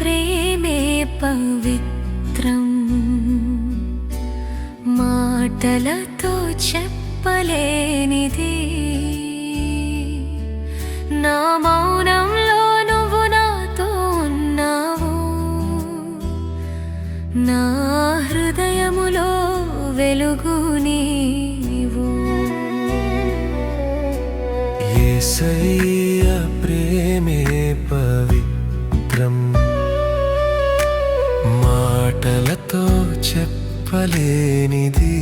ప్రేమే పవిత్రం. మాటలతో చెప్పలేనిది. నా మౌనంలో నువ్వు నాతో ఉన్నావు. నా హృదయములో వెలుగు నీవు. ఏసయ్య ప్రేమే చెప్పలేనిది.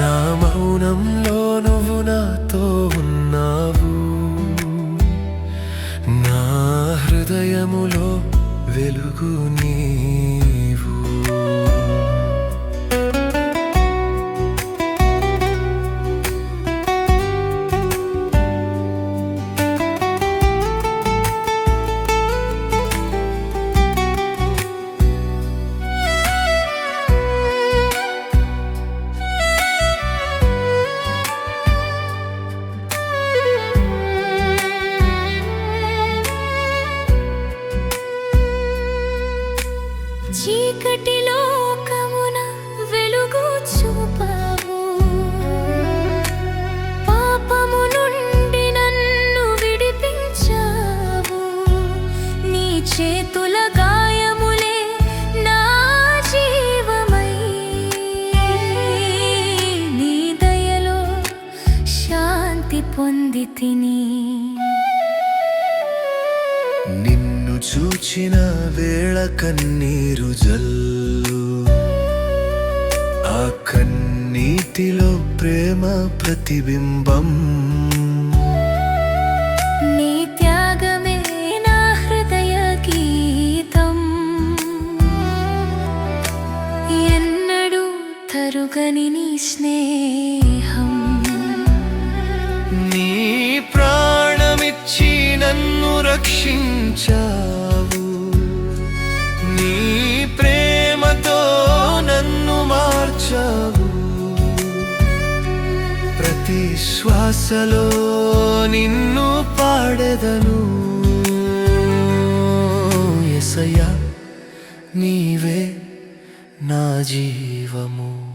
నా మౌనంలో నువ్వు నాతో ఉన్నావు. నా హృదయములో వెలుగు నీ చీకటి లోకమున వెలుగు చూపావు. పాపము నుండి నన్ను విడిపించావు. నీ చేతుల గాయములే నా జీవమై. నీ దయలో శాంతి పొంది తిని. చూచిన వేళ కన్నీరు జల్లు. ఆ కన్నీటిలో ప్రేమ ప్రతిబింబం. నీ త్యాగమే తరుగని నీ స్నేహం. రక్షించావు. నీ ప్రేమతో నన్ను మార్చావు. ప్రతి శ్వాసలో నిన్ను పాడెదను. ఎసయ్యా నీవే నా జీవము.